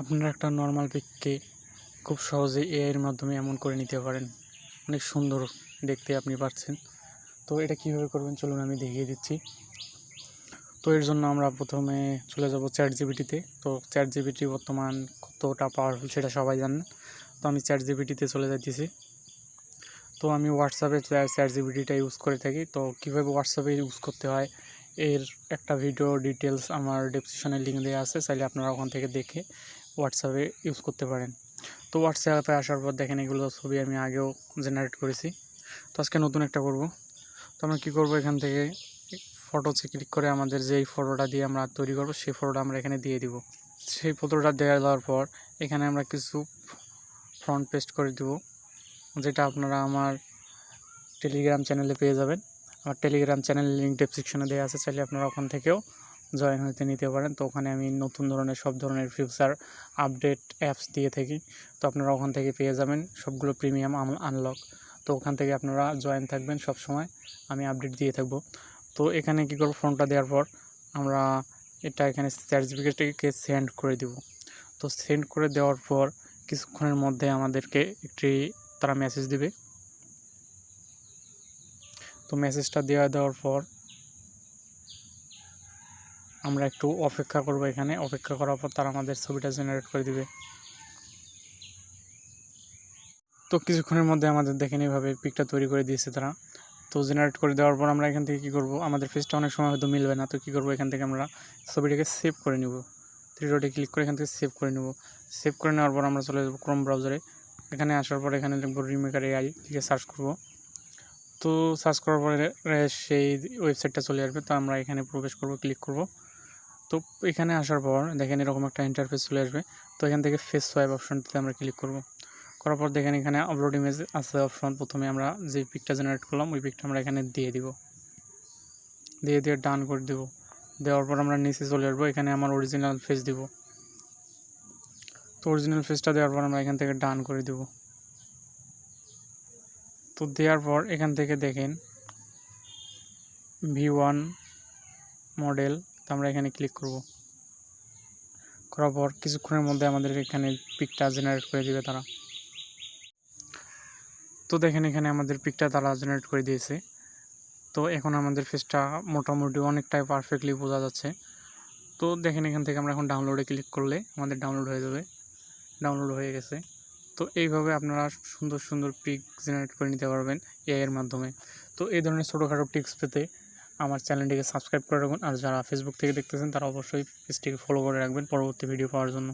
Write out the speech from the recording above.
আপনারা একটা নর্মাল পিককে খুব সহজে এআইয়ের মাধ্যমে এমন করে নিতে পারেন। অনেক সুন্দর দেখতে আপনি পাচ্ছেন। তো এটা কীভাবে করবেন চলুন আমি দেখিয়ে দিচ্ছি। তো এর জন্য আমরা প্রথমে চলে যাব চ্যাট জিবিটিতে তো চ্যাট জিবিটি বর্তমান কতটা পাওয়ারফুল সেটা সবাই জানেন। তো আমি চ্যাট জিবিটিতে চলে যাইতেছি। তো আমি হোয়াটসঅ্যাপে চ্যাট জিবিটিটা ইউজ করে থাকি। তো কীভাবে হোয়াটসঅ্যাপে ইউজ করতে হয়, এর একটা ভিডিও ডিটেলস আমার ডেসক্রিপশনে লিঙ্ক দেওয়া আছে। চাইলে আপনারা ওখান থেকে দেখে হোয়াটসঅ্যাপে ইউজ করতে পারেন। তো হোয়াটসঅ্যাপে আসার পর দেখেন এগুলো ছবি আমি আগেও জেনারেট করেছি। তো আজকে নতুন একটা করব। তো আমরা কী করব এখান থেকে ফটোতে ক্লিক করে আমাদের যেই ফটোটা দিয়ে আমরা তৈরি করব, সেই ফটোটা আমরা এখানে দিয়ে দিব। সেই ফটোটা দেওয়া দেওয়ার পর এখানে আমরা কিছু ফ্রন্ট পেস্ট করে দিব, যেটা আপনারা আমার টেলিগ্রাম চ্যানেলে পেয়ে যাবেন। আমার টেলিগ্রাম চ্যানেলের লিঙ্ক ডেসক্রিপশনে দেওয়া আছে, চাইলে আপনারা ওখান থেকেও জয়েন হতে নিতে পারেন। তো ওখানে আমি নতুন ধরনের সব ধরনের ফিউচার আপডেট অ্যাপস দিয়ে থাকি। তো আপনারা ওখান থেকে পেয়ে যাবেন। সবগুলো প্রিমিয়াম আনলক তো ওখান থেকে আপনারা জয়েন থাকবেন সব সময় আমি আপডেট দিয়ে থাকব। তো এখানে কী করব? ফোনটা দেওয়ার পর আমরা এটা এখানে সার্টিফিকেটকে সেন্ড করে দিব। তো সেন্ড করে দেওয়ার পর কিছুক্ষণের মধ্যে আমাদেরকে একটি, তারা মেসেজ দিবে। তো মেসেজটা দেওয়া, দেওয়ার পর আমরা একটু অপেক্ষা করব এখানে। অপেক্ষা করার পর তারা আমাদের ছবিটা জেনারেট করে দিবে। তো কিছুক্ষণের মধ্যে আমাদের দেখেন এইভাবে পিকটা তৈরি করে দিয়েছে তারা। তো জেনারেট করে দেওয়ার পর আমরা এখান থেকে কী করব? আমাদের ফেসটা অনেক সময় হয়তো মিলবে না। তো কী করব? এখান থেকে আমরা ছবিটাকে সেভ করে নিব। থ্রি ডটে ক্লিক করে এখান থেকে সেভ করে নেব। সেভ করে নেওয়ার পর আমরা চলে যাব ক্রোম ব্রাউজারে এখানে আসার পর এখানে লিখব রিমেকার এআই লিখে সার্চ করব। তো সার্চ করার পরে সেই ওয়েবসাইটটা চলে আসবে। তো আমরা এখানে প্রবেশ করব ক্লিক করব। তো এখানে আসার পর দেখেন এরকম একটা ইন্টারফেস চলে আসবে। তো এখান থেকে ফেস সোয়াইপ অপশনটিতে আমরা ক্লিক করব। করার পর দেখেন এখানে আপলোড ইমেজ আছে অপশন প্রথমে আমরা যে পিকটা জেনারেট করলাম, ওই পিকটা আমরা এখানে দিয়ে দিব। দিয়ে দিয়ে ডান করে দিব। দেওয়ার পর আমরা নিচে চলে আসব। এখানে আমার অরিজিনাল ফেস দিব। তো অরিজিনাল ফেসটা দেওয়ার পর আমরা এখান থেকে ডান করে দিব। তো দেওয়ার পর এখান থেকে দেখেন ভি ওয়ান মডেল আমরা এখানে ক্লিক করব। করার পর কিছুক্ষণের মধ্যে আমাদের এখানে পিকটা জেনারেট করে দিবে তারা। তো দেখেন এখানে আমাদের পিকটা তারা জেনারেট করে দিয়েছে। তো এখন আমাদের ফেসটা মোটামুটি অনেকটাই পারফেক্টলি বোঝা যাচ্ছে। তো দেখেন এখান থেকে আমরা এখন ডাউনলোডে ক্লিক করলে আমাদের ডাউনলোড হয়ে যাবে। ডাউনলোড হয়ে গেছে। তো এইভাবে আপনারা সুন্দর সুন্দর পিক জেনারেট করে নিতে পারবেন এআইয়ের মাধ্যমে। তো এই ধরনের ছোটোখাটো টিপস পেতে আমার চ্যানেলটিকে সাবস্ক্রাইব করে রাখুন। আর যারা ফেসবুক থেকে দেখতেছেন, তারা অবশ্যই পেজটিকে ফলো করে রাখবেন পরবর্তী ভিডিও পাওয়ার জন্য।